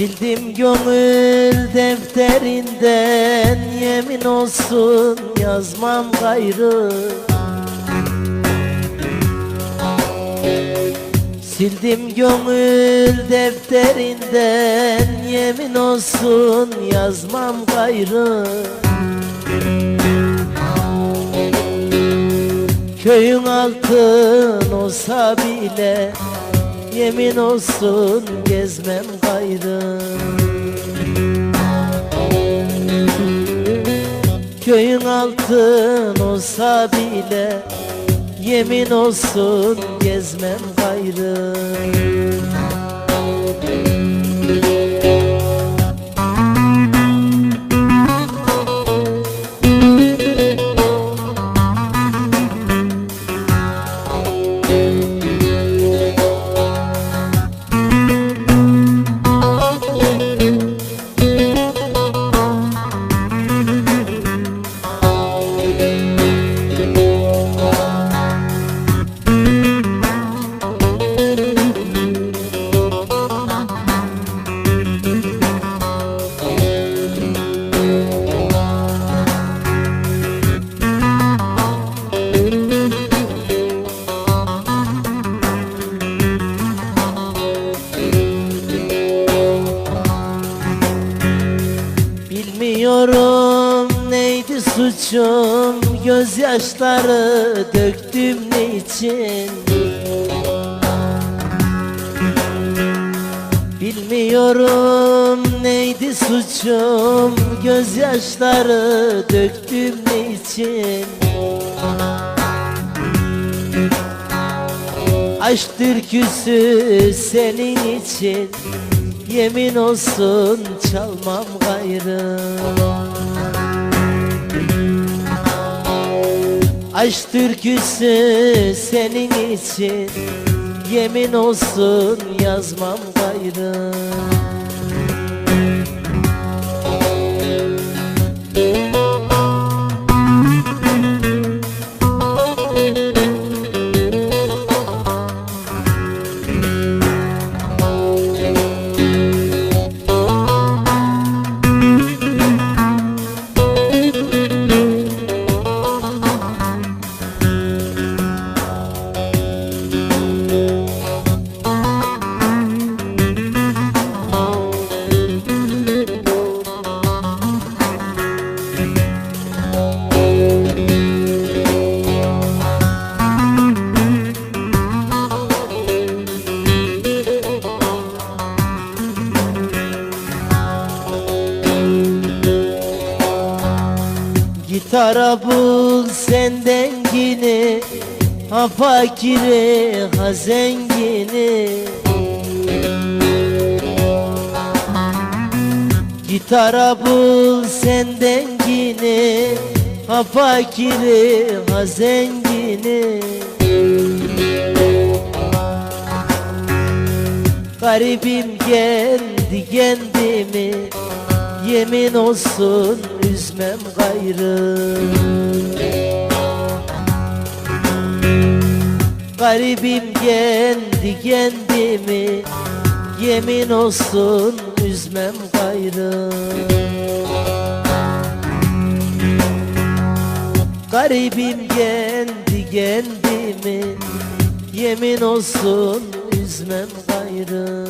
Sildim gönül defterinden Yemin olsun yazmam gayrı. Sildim gönül defterinden Yemin olsun yazmam gayrı. Köyün altın olsa bile Yemin olsun gezmem gayrı. Köyün altın olsa bile Yemin olsun gezmem gayrı Neydi suçum Gözyaşları döktüm niçin? Bilmiyorum neydi suçum Gözyaşları döktüm niçin? Aşk türküsü senin için Yemin olsun çalmam gayrı Aşk türküsü senin için. Yemin olsun yazmam gayrı Bul senden yine Ha fakiri ha zengini Gitara bul senden yine Ha fakiri ha zengini Garibim kendi kendimi Yemin olsun üzmem gayrı. Garibim kendi kendimi Yemin olsun üzmem gayrı. Garibim kendi kendimi Yemin olsun üzmem gayrı